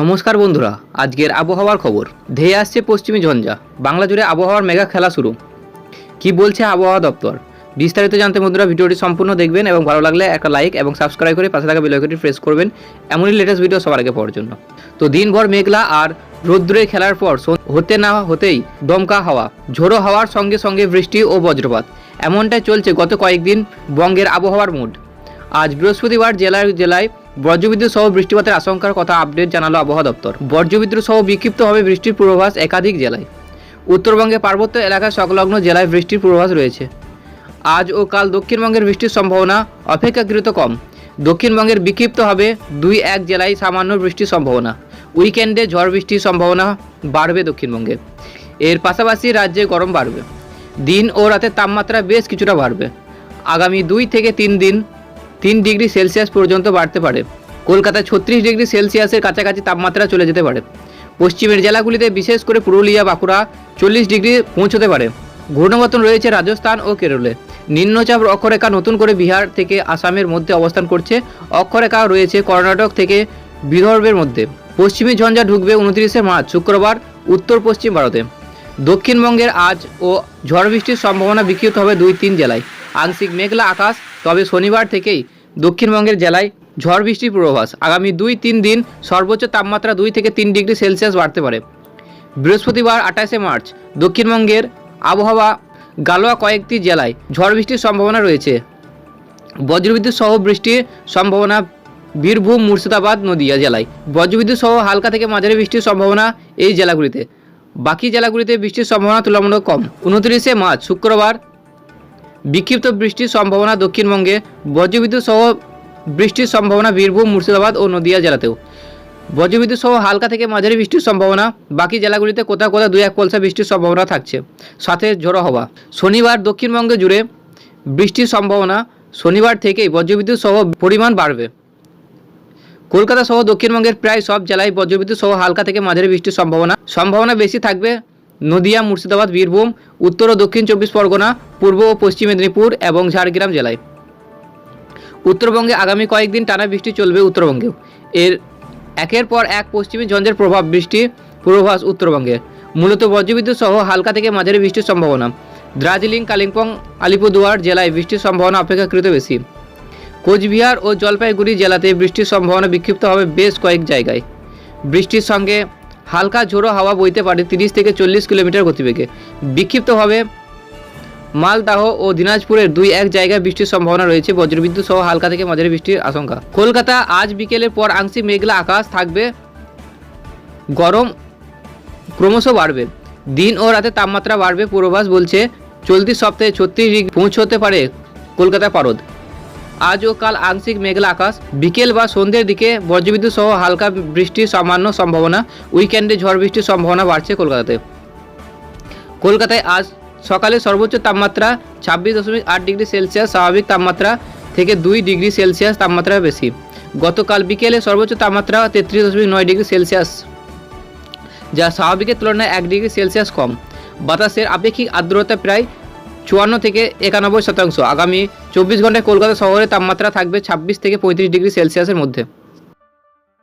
নমস্কার বন্ধুরা, আজকের আবহাওয়ার খবর। ধেয়ে আসছে পশ্চিমী ঝঞ্ঝা। বাংলা জুড়ে আবহাওয়ার মেগা খেলা শুরু। কি বলছে আবহাওয়া দপ্তর? বিস্তারিত জানতে বন্ধুরা ভিডিওটি সম্পূর্ণ দেখবেন এবং ভালো লাগলে একটা লাইক এবং সাবস্ক্রাইব করে পাশে থাকা বেলাইকনটি প্রেস করবেন। এমনই লেটেস্ট ভিডিও সবার আগে পাওয়ার জন্য। তো দিনভর মেঘলা আর রৌদ্রে খেলার পর হতে না হতেই দমকা হাওয়া, ঝোড়ো হাওয়ার সঙ্গে সঙ্গে বৃষ্টি ও বজ্রপাত। এমনটাই চলছে গত কয়েকদিন বঙ্গের আবহাওয়ার মুড। আজ বৃহস্পতিবার জেলায় জেলায় বজ্রবিদ্যুৎ সহ বৃষ্টিপাতের আশঙ্কার কথা আপডেট জানালো আবহাওয়া দপ্তর। বজ্রবিদ্যুৎ সহ বিক্ষিপ্তভাবে বৃষ্টির পূর্বাভাস একাধিক জেলায়। উত্তরবঙ্গে পার্বত্য এলাকা সংলগ্ন জেলায় বৃষ্টির পূর্বাভাস রয়েছে। আজ ও কাল দক্ষিণবঙ্গের বৃষ্টির সম্ভাবনা অপেক্ষাকৃত কম। দক্ষিণবঙ্গের বিক্ষিপ্ত হবে দুই এক জেলায় সামান্য বৃষ্টির সম্ভাবনা। উইকেন্ডে ঝড় বৃষ্টির সম্ভাবনা বাড়বে দক্ষিণবঙ্গে। এর পাশাপাশি রাজ্যে গরম বাড়বে। দিন ও রাতের তাপমাত্রা বেশ কিছুটা বাড়বে। আগামী দুই থেকে তিন দিন তিন ডিগ্রি সেলসিয়াস পর্যন্ত বাড়তে পারে। কলকাতায় ছত্রিশ ডিগ্রি সেলসিয়াসের কাছাকাছি তাপমাত্রা চলে যেতে পারে। পশ্চিমের জেলাগুলিতে বিশেষ করে পুরুলিয়া, বাঁকুড়া চল্লিশ ডিগ্রি পৌঁছতে পারে। ঘূর্ণবর্তন রয়েছে রাজস্থান ও কেরলে। নিম্নচাপ অক্ষরেখা নতুন করে বিহার থেকে আসামের মধ্যে অবস্থান করছে। অক্ষরেখা রয়েছে কর্ণাটক থেকে বিদর্ভের মধ্যে। পশ্চিমী ঝঞ্ঝা ঢুকবে উনত্রিশে মার্চ, শুক্রবার, উত্তর পশ্চিম ভারতে। দক্ষিণবঙ্গের আজ ও ঝড় বৃষ্টির সম্ভাবনা বিক্ষিপ্ত হবে দুই তিন জেলায়। আংশিক মেঘলা আকাশ, তবে শনিবার থেকেই দক্ষিণবঙ্গের জেলায় ঝড় বৃষ্টির পূর্বাভাস। আগামী দুই তিন দিন সর্বোচ্চ তাপমাত্রা দুই থেকে তিন ডিগ্রি সেলসিয়াস বাড়তে পারে। বৃহস্পতিবার আঠাশে মার্চ, দক্ষিণবঙ্গের আবহাওয়া গালোয়া কয়েকটি জেলায় ঝড় বৃষ্টির সম্ভাবনা রয়েছে। বজ্রবিদ্যুৎ সহ বৃষ্টির সম্ভাবনা বীরভূম, মুর্শিদাবাদ, নদিয়া জেলায়। বজ্রবিদ্যুৎ সহ হালকা থেকে মাঝারি বৃষ্টির সম্ভাবনা এই জেলাগুলিতে। বাকি জেলাগুলিতে বৃষ্টির সম্ভাবনা তুলনামূলক কম। উনত্রিশে মার্চ, শুক্রবার বিক্ষিপ্ত বৃষ্টির সম্ভাবনা দক্ষিণবঙ্গে, বজ্রবিদ্যুৎ সহ বৃষ্টির সম্ভাবনা বীরভূম, মুর্শিদাবাদ ও নদিয়া জেলাতেও। বজ্রবিদ্যুৎ সহ হালকা থেকে মাঝারি বৃষ্টির সম্ভাবনা, বাকি জেলাগুলিতে কোথাও কোথাও দুই এক পলসা বৃষ্টির সম্ভাবনা থাকছে। সাথে ঝোড়ো হওয়া। শনিবার দক্ষিণবঙ্গে জুড়ে বৃষ্টির সম্ভাবনা, শনিবার থেকেই বজ্রবিদ্যুৎ সহ পরিমাণ বাড়বে। কলকাতা সহ দক্ষিণবঙ্গের প্রায় সব জেলায় বজ্রবিদ্যুৎ সহ হালকা থেকে মাঝারি বৃষ্টির সম্ভাবনা সম্ভাবনা বেশি থাকবে নদিয়া, মুর্শিদাবাদ, বীরভূম, উত্তর ও দক্ষিণ চব্বিশ পরগনা, পূর্ব ও পশ্চিম মেদিনীপুর এবং ঝাড়গ্রাম জেলায়। উত্তরবঙ্গে আগামী কয়েকদিন টানা বৃষ্টি চলবে উত্তরবঙ্গেও এর একের পর এক পশ্চিমী ঝঞ্ঝের প্রভাব বৃষ্টি পূর্বাভাস উত্তরবঙ্গে। মূলত বজ্রবিদ্যুৎ সহ হালকা থেকে মাঝারি বৃষ্টির সম্ভাবনা। দার্জিলিং, কালিম্পং, আলিপুরদুয়ার জেলায় বৃষ্টির সম্ভাবনা অপেক্ষাকৃত বেশি। কোচবিহার ও জলপাইগুড়ি জেলাতে বৃষ্টির সম্ভাবনা বিক্ষিপ্ত হবে বেশ কয়েক জায়গায়। বৃষ্টির সঙ্গে হালকা ঝোড়ো হাওয়া বইতে পারে তিরিশ থেকে চল্লিশ কিলোমিটার গতিবেগে। বিক্ষিপ্তভাবে মালদাহ ও দিনাজপুরের দুই এক জায়গায় বৃষ্টির সম্ভাবনা রয়েছে। বজ্রবিদ্যুৎ সহ হালকা থেকে মাঝারি বৃষ্টির আশঙ্কা। কলকাতা আজ বিকেলের পর আংশিক মেঘলা আকাশ থাকবে। গরম ক্রমশ বাড়বে। দিন ও রাতে তাপমাত্রা বাড়বে। পূর্বাভাস বলছে, চলতি সপ্তাহে ছত্রিশ ডিগ্রি পৌঁছতে পারে কলকাতা পারদ। আজ ও কাল আংশিক মেঘলা আকাশ। বিকেল বা সন্ধ্যের দিকে বজ্রবিদ্যুৎ সহ হালকা বৃষ্টির সামান্য সম্ভাবনা। উইকেন্ডে ঝড় বৃষ্টির সম্ভাবনা বাড়ছে কলকাতাতে। কলকাতায় আজ সকালে সর্বোচ্চ তাপমাত্রা ছাব্বিশ দশমিক আট ডিগ্রি সেলসিয়াস, স্বাভাবিক তাপমাত্রা থেকে দুই ডিগ্রি সেলসিয়াস তাপমাত্রা বেশি। গতকাল বিকেলে সর্বোচ্চ তাপমাত্রা তেত্রিশ দশমিক নয় ডিগ্রি সেলসিয়াস, যা স্বাভাবিকের তুলনায় এক ডিগ্রি সেলসিয়াস কম। বাতাসের আপেক্ষিক আর্দ্রতা প্রায় চুয়ান্ন থেকে একানব্বই শতাংশ। আগামী চব্বিশ ঘন্টায় কলকাতা শহরে তাপমাত্রা থাকবে ছাব্বিশ থেকে পঁয়ত্রিশ ডিগ্রি সেলসিয়াসের মধ্যে।